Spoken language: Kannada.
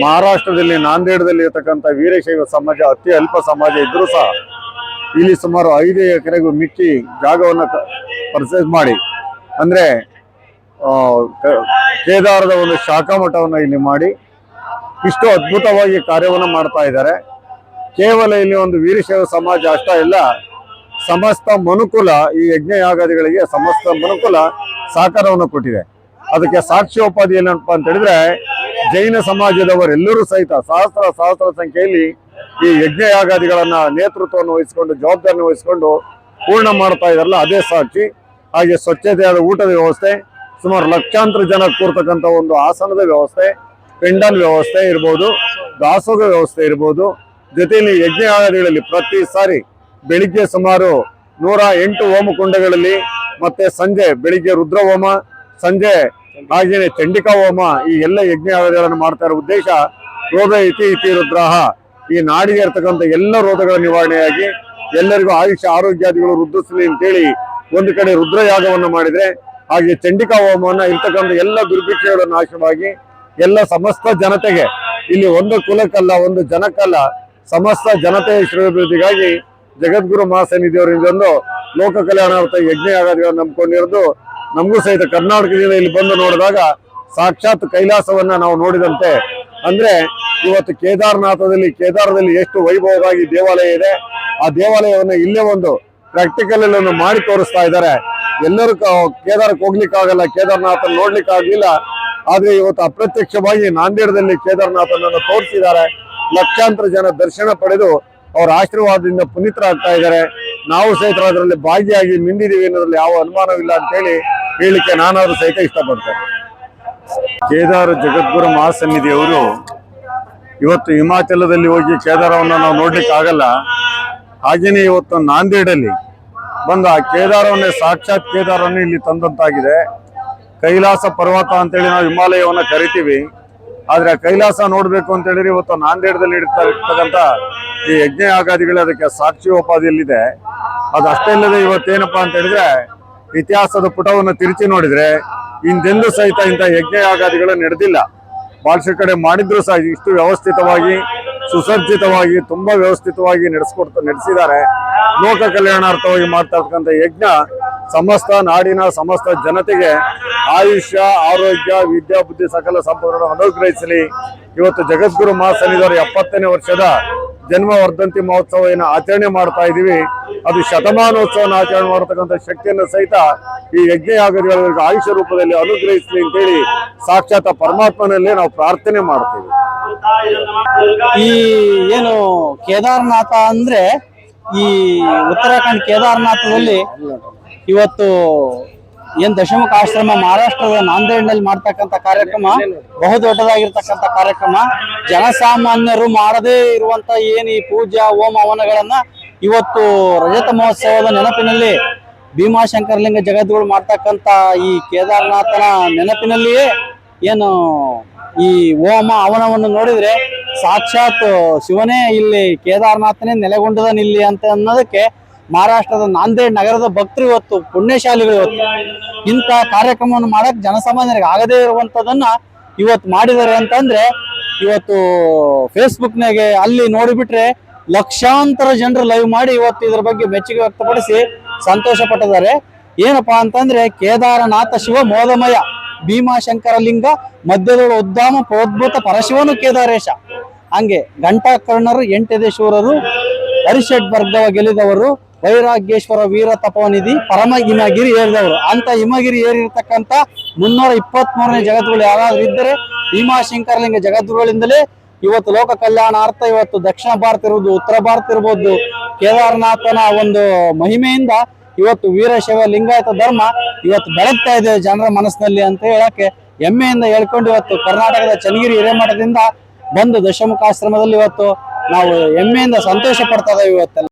ಮಹಾರಾಷ್ಟ್ರದಲ್ಲಿ, ನಾಂದೇಡದಲ್ಲಿ ಇರತಕ್ಕಂಥ ವೀರಶೈವ ಸಮಾಜ, ಅತಿ ಅಲ್ಪ ಸಮಾಜ ಇದ್ರೂ ಸಹ ಇಲ್ಲಿ ಸುಮಾರು ಐದು ಎಕರೆಗೂ ಮಿಕ್ಕಿ ಜಾಗವನ್ನು ಪರ್ಚೇಸ್ ಮಾಡಿ. ಅಂದರೆ ಕೇದಾರದ ಒಂದು ಶಾಖಾ ಮಠವನ್ನು ಇಲ್ಲಿ ಮಾಡಿ ಇಷ್ಟು ಅದ್ಭುತವಾಗಿ ಕಾರ್ಯವನ್ನು ಮಾಡ್ತಾ ಇದ್ದಾರೆ. ಕೇವಲ ಇಲ್ಲಿ ಒಂದು ವೀರಶೈವ ಸಮಾಜ ಅಷ್ಟೇ ಇಲ್ಲ, ಸಮಸ್ತ ಮನುಕುಲ, ಈ ಯಜ್ಞ ಯಾಗಾದಿಗಳಿಗೆ ಸಮಸ್ತ ಮನುಕುಲ ಸಹಕಾರವನ್ನು ಕೊಟ್ಟಿದೆ. ಅದಕ್ಕೆ ಸಾಕ್ಷ್ಯೋಪಾದಿ ಏನಪ್ಪ ಅಂತ ಹೇಳಿದ್ರೆ ಜೈನ ಸಮಾಜದವರೆಲ್ಲರೂ ಸಹಿತ ಸಹಸ್ರ ಸಹಸ್ರ ಸಂಖ್ಯೆಯಲ್ಲಿ ಈ ಯಜ್ಞ ಯಾಗಾದಿಗಳನ್ನ ನೇತೃತ್ವವನ್ನು ವಹಿಸಿಕೊಂಡು, ಜವಾಬ್ದಾರಿಯನ್ನು ವಹಿಸಿಕೊಂಡು ಪೂರ್ಣ ಮಾಡ್ತಾ ಇದಾರಲ್ಲ ಅದೇ ಸಾಕ್ಷಿ. ಹಾಗೆ ಸ್ವಚ್ಛತೆಯಾದ ಊಟದ ವ್ಯವಸ್ಥೆ, ಸುಮಾರು ಲಕ್ಷಾಂತರ ಜನ ಕೂರ್ತಕ್ಕಂಥ ಒಂದು ಆಸನದ ವ್ಯವಸ್ಥೆ, ಪೆಂಡಲ್ ವ್ಯವಸ್ಥೆ ಇರ್ಬೋದು ದಾಸೋಗ ವ್ಯವಸ್ಥೆ ಇರ್ಬೋದು. ಜೊತೆಯಲ್ಲಿ ಯಜ್ಞ ಯಾಗಾದಿಗಳಲ್ಲಿ ಪ್ರತಿ ಸಾರಿ ಬೆಳಿಗ್ಗೆ ಸುಮಾರು ನೂರ ಎಂಟು ಹೋಮಕುಂಡಗಳಲ್ಲಿ ಮತ್ತೆ ಸಂಜೆ ಬೆಳಿಗ್ಗೆ ರುದ್ರ ಹೋಮ ಸಂಜೆ ಹಾಗೇನೆ ಚಂಡಿಕಾ ಹೋಮ ಈ ಎಲ್ಲ ಯಜ್ಞ ಯಾಗಾದಿಗಳನ್ನು ಮಾಡ್ತಾ ಇರೋ ಉದ್ದೇಶ ರೋಗ ಇತಿ ಇತಿ ರುದ್ರಾಹ. ಈ ನಾಡಿಗೆ ಇರ್ತಕ್ಕಂಥ ಎಲ್ಲ ರೋಗಗಳ ನಿವಾರಣೆಯಾಗಿ ಎಲ್ಲರಿಗೂ ಆಯುಷ್ಯ ಆರೋಗ್ಯಾದಿಗಳು ವೃದ್ಧಿಸಲಿ ಅಂತೇಳಿ ಒಂದು ಕಡೆ ರುದ್ರಯಾಗವನ್ನು ಮಾಡಿದರೆ ಹಾಗೆ ಚಂಡಿಕಾ ಹೋಮವನ್ನು ಇರ್ತಕ್ಕಂಥ ಎಲ್ಲ ದುರ್ಭಿಕ್ಷೆಗಳ ನಾಶವಾಗಿ ಎಲ್ಲ ಸಮಸ್ತ ಜನತೆಗೆ ಇಲ್ಲಿ ಒಂದು ಕುಲಕ್ಕಲ್ಲ, ಒಂದು ಜನಕ್ಕಲ್ಲ, ಸಮಸ್ತ ಜನತೆಯ ಶ್ರೇಯೋಭಿವೃದ್ಧಿಗಾಗಿ ಜಗದ್ಗುರು ಮಹಾಸನಿಧಿಯವರಿಂದ ಲೋಕ ಕಲ್ಯಾಣಾರ್ಥ ಯಜ್ಞ ಯಾಗಾದಿಗಳನ್ನು ನಂಬ್ಕೊಂಡಿರೋದು ನಮಗೂ ಸಹಿತ ಕರ್ನಾಟಕದಿಂದ ಇಲ್ಲಿ ಬಂದು ನೋಡಿದಾಗ ಸಾಕ್ಷಾತ್ ಕೈಲಾಸವನ್ನ ನಾವು ನೋಡಿದಂತೆ. ಅಂದ್ರೆ ಇವತ್ತು ಕೇದಾರನಾಥದಲ್ಲಿ, ಕೇದಾರದಲ್ಲಿ ಎಷ್ಟು ವೈಭವವಾಗಿ ದೇವಾಲಯ ಇದೆ. ಆ ದೇವಾಲಯವನ್ನು ಇಲ್ಲೇ ಒಂದು ಪ್ರಾಕ್ಟಿಕಲ್ ಅಲ್ಲಿ ಮಾಡಿ ತೋರಿಸ್ತಾ ಇದ್ದಾರೆ. ಎಲ್ಲರೂ ಕೇದಾರಕ್ಕೆ ಹೋಗ್ಲಿಕ್ಕೆ ಆಗಲ್ಲ ಕೇದಾರನಾಥ ನೋಡ್ಲಿಕ್ಕೆ ಆಗ್ಲಿಲ್ಲ ಆದ್ರೆ ಇವತ್ತು ಅಪ್ರತ್ಯಕ್ಷವಾಗಿ ನಾಂದೇಡದಲ್ಲಿ ಕೇದಾರನಾಥನನ್ನು ತೋರಿಸಿದ್ದಾರೆ. ಲಕ್ಷಾಂತರ ಜನ ದರ್ಶನ ಪಡೆದು ಅವರ ಆಶೀರ್ವಾದದಿಂದ ಪುನೀತರಾಗ್ತಾ ಇದ್ದಾರೆ. ನಾವು ಸಹಿತ ಅದರಲ್ಲಿ ಭಾಗಿಯಾಗಿ ಮಿಂದಿದೀವಿ ಅನ್ನೋದ್ರಲ್ಲಿ ಯಾವ ಅನುಮಾನವಿಲ್ಲ ಅಂತೇಳಿ ಹೇಳಲಿಕ್ಕೆ ನಾನಾದರೂ ಸಹಿತ ಇಷ್ಟಪಡ್ತೇನೆ. ಕೇದಾರ ಜಗದ್ಗುರು ಮಹಾಸನ್ನಿಧಿಯವರು ಇವತ್ತು ಹಿಮಾಚಲದಲ್ಲಿ ಹೋಗಿ ಕೇದಾರವನ್ನು ನಾವು ನೋಡ್ಲಿಕ್ಕೆ ಆಗಲ್ಲ. ಹಾಗೆಯೇ ಇವತ್ತು ನಾಂದೇಡಲ್ಲಿ ಬಂದು ಆ ಕೇದಾರವನ್ನೇ ಸಾಕ್ಷಾತ್ ಕೇದಾರವನ್ನು ಇಲ್ಲಿ ತಂದಂತಾಗಿದೆ. ಕೈಲಾಸ ಪರ್ವತ ಅಂತೇಳಿ ನಾವು ಹಿಮಾಲಯವನ್ನು ಕರಿತೀವಿ. ಆದರೆ ಕೈಲಾಸ ನೋಡಬೇಕು ಅಂತ ಹೇಳಿದ್ರೆ ಇವತ್ತು ನಾಂದೇಡದಲ್ಲಿ ಇಡ್ತಾ ಇರ್ತಕ್ಕಂಥ ಈ ಯಜ್ಞ ಯಾಗಾದಿಗಳು ಅದಕ್ಕೆ ಸಾಕ್ಷಿ ಉಪಾಧಿಯಲ್ಲಿದೆ. ಅದು ಅಷ್ಟೇ ಇಲ್ಲದೆ ಇವತ್ತೇನಪ್ಪ ಅಂತ ಹೇಳಿದ್ರೆ ಇತಿಹಾಸದ ಪುಟವನ್ನು ತಿರುಚಿ ನೋಡಿದ್ರೆ ಹಿಂದೆಂದೂ ಸಹಿತ ಇಂಥ ಯಜ್ಞ ಯಾಗಾದಿಗಳು ನಡೆದಿಲ್ಲ. ಬಹಳಷ್ಟು ಕಡೆ ಮಾಡಿದ್ರು ಸಹ ಇಷ್ಟು ವ್ಯವಸ್ಥಿತವಾಗಿ, ಸುಸಜ್ಜಿತವಾಗಿ, ತುಂಬಾ ವ್ಯವಸ್ಥಿತವಾಗಿ ನಡೆಸ್ಕೊಡ್ತಾ, ನಡೆಸಿದ್ದಾರೆ. ಲೋಕ ಕಲ್ಯಾಣಾರ್ಥವಾಗಿ ಮಾಡ್ತಾ ಇರ್ತಕ್ಕಂಥ ಯಜ್ಞ ಸಮಸ್ತ ನಾಡಿನ ಸಮಸ್ತ ಜನತೆಗೆ ಆಯುಷ್ಯ, ಆರೋಗ್ಯ, ವಿದ್ಯಾ, ಬುದ್ಧಿ ಸಕಲ ಸಂಪದಗಳನ್ನು ಅನುಗ್ರಹಿಸಲಿ. ಇವತ್ತು ಜಗದ್ಗುರು ಮಹಾಸನ್ನಿಧರ ಎಪ್ಪತ್ತನೇ ವರ್ಷದ ಜನ್ಮ ವರ್ಧಂತಿ ಮಹೋತ್ಸವ ಏನು ಆಚರಣೆ ಮಾಡ್ತಾ ಇದೀವಿ ಅದು ಶತಮಾನೋತ್ಸವನ ಆಚರಣೆ ಮಾಡತಕ್ಕಂಥ ಶಕ್ತಿಯನ್ನು ಸಹಿತ ಈ ಯಜ್ಞ ಯಾಗದವರಿಗೆ ಆಯುಷ್ಯ ರೂಪದಲ್ಲಿ ಅನುಗ್ರಹಿಸಲಿ ಅಂತೇಳಿ ಸಾಕ್ಷಾತ್ ಪರಮಾತ್ಮನಲ್ಲೇ ನಾವು ಪ್ರಾರ್ಥನೆ ಮಾಡ್ತೀವಿ. ಈ ಏನು ಕೇದಾರನಾಥ ಅಂದ್ರೆ ಈ ಉತ್ತರಾಖಂಡ್ ಕೇದಾರನಾಥದಲ್ಲಿ ಇವತ್ತು ಏನ್ ದಶಮುಖ ಆಶ್ರಮ ಮಹಾರಾಷ್ಟ್ರದ ನಾಂದೇಡ್ನಲ್ಲಿ ಮಾಡ್ತಕ್ಕಂಥ ಕಾರ್ಯಕ್ರಮ? ಬಹು ದೊಡ್ಡದಾಗಿರ್ತಕ್ಕಂಥ ಕಾರ್ಯಕ್ರಮ. ಜನಸಾಮಾನ್ಯರು ಮಾಡದೇ ಇರುವಂತ ಏನ್ ಈ ಪೂಜಾ, ಹೋಮ, ಹವನಗಳನ್ನ ಇವತ್ತು ರಜತ ಮಹೋತ್ಸವದ ನೆನಪಿನಲ್ಲಿ ಭೀಮಾಶಂಕರಲಿಂಗ ಜಗದ್ಗುರು ಮಾಡ್ತಕ್ಕಂಥ ಈ ಕೇದಾರನಾಥನ ನೆನಪಿನಲ್ಲಿಯೇ ಏನು ಈ ಹೋಮ, ಹವನವನ್ನು ನೋಡಿದ್ರೆ ಸಾಕ್ಷಾತ್ ಶಿವನೇ ಇಲ್ಲಿ ಕೇದಾರನಾಥನೇ ನೆಲೆಗೊಂಡದನ್ ಇಲ್ಲಿ ಅಂತ ಅನ್ನೋದಕ್ಕೆ ಮಹಾರಾಷ್ಟ್ರದ ನಾಂದೇಡ್ ನಗರದ ಭಕ್ತರು ಇವತ್ತು, ಪುಣ್ಯಶಾಲಿಗಳು ಇವತ್ತು ಇಂಥ ಕಾರ್ಯಕ್ರಮವನ್ನು ಮಾಡಕ್ ಜನಸಾಮಾನ್ಯರಿಗೆ ಆಗದೇ ಇರುವಂತದನ್ನ ಇವತ್ತು ಮಾಡಿದ್ದಾರೆ ಅಂತಂದ್ರೆ, ಇವತ್ತು ಫೇಸ್ಬುಕ್ನಾಗೆ ಅಲ್ಲಿ ನೋಡಿಬಿಟ್ರೆ ಲಕ್ಷಾಂತರ ಜನರು ಲೈವ್ ಮಾಡಿ ಇವತ್ತು ಇದ್ರ ಬಗ್ಗೆ ಮೆಚ್ಚುಗೆ ವ್ಯಕ್ತಪಡಿಸಿ ಸಂತೋಷ ಪಟ್ಟಿದ್ದಾರೆ. ಏನಪ್ಪಾ ಅಂತಂದ್ರೆ, ಕೇದಾರನಾಥ ಶಿವ ಮೋದಮಯ, ಭೀಮಾಶಂಕರ ಲಿಂಗ, ಮಧ್ಯದೊಳ ಉದ್ದಾಮ ಪ್ರೋದ್ಭುತ ಪರಶಿವನು ಕೇದಾರೇಶ. ಹಂಗೆ ಘಂಟಾಕರ್ಣರು ಎಂಟದೇಶ್ವರರು ಹರಿಷಡ್ ವರ್ಗವ ಗೆಲಿದವರು ವೈರಾಗ್ಯೇಶ್ವರ ವೀರ ತಪವನಿಧಿ ಪರಮ ಹಿಮಗಿರಿ ಏರಿದವರು ಅಂತ ಹಿಮಗಿರಿ ಏರಿರ್ತಕ್ಕಂಥ ಮುನ್ನೂರ ಇಪ್ಪತ್ತ್ ಮೂರನೇ ಜಗತ್ತುಗಳು ಯಾರಾದ್ರೂ ಇದ್ದರೆ ಭೀಮಾಶಂಕರಲಿಂಗ ಜಗದ್ಗುರುಗಳಿಂದಲೇ ಇವತ್ತು ಲೋಕ ಕಲ್ಯಾಣಾರ್ಥ, ಇವತ್ತು ದಕ್ಷಿಣ ಭಾರತ ಇರ್ಬೋದು, ಉತ್ತರ ಭಾರತ ಇರ್ಬೋದು, ಕೇದಾರನಾಥನ ಒಂದು ಮಹಿಮೆಯಿಂದ ಇವತ್ತು ವೀರಶೈವ ಲಿಂಗಾಯತ ಧರ್ಮ ಇವತ್ತು ಬೆಳಗ್ತಾ ಇದೆ ಜನರ ಮನಸ್ಸಿನಲ್ಲಿ ಅಂತ ಹೇಳಕ್ಕೆ ಹೆಮ್ಮೆಯಿಂದ ಹೇಳ್ಕೊಂಡು ಇವತ್ತು ಕರ್ನಾಟಕದ ಚನ್ನಗಿರಿ ಹಿರೇಮಠದಿಂದ ಬಂದು ದಶಮುಖಾಶ್ರಮದಲ್ಲಿ ಇವತ್ತು ನಾವು ಹೆಮ್ಮೆಯಿಂದ ಸಂತೋಷ ಪಡ್ತಾ ಇದ್ದೇವೆ ಇವತ್ತೆಲ್ಲ.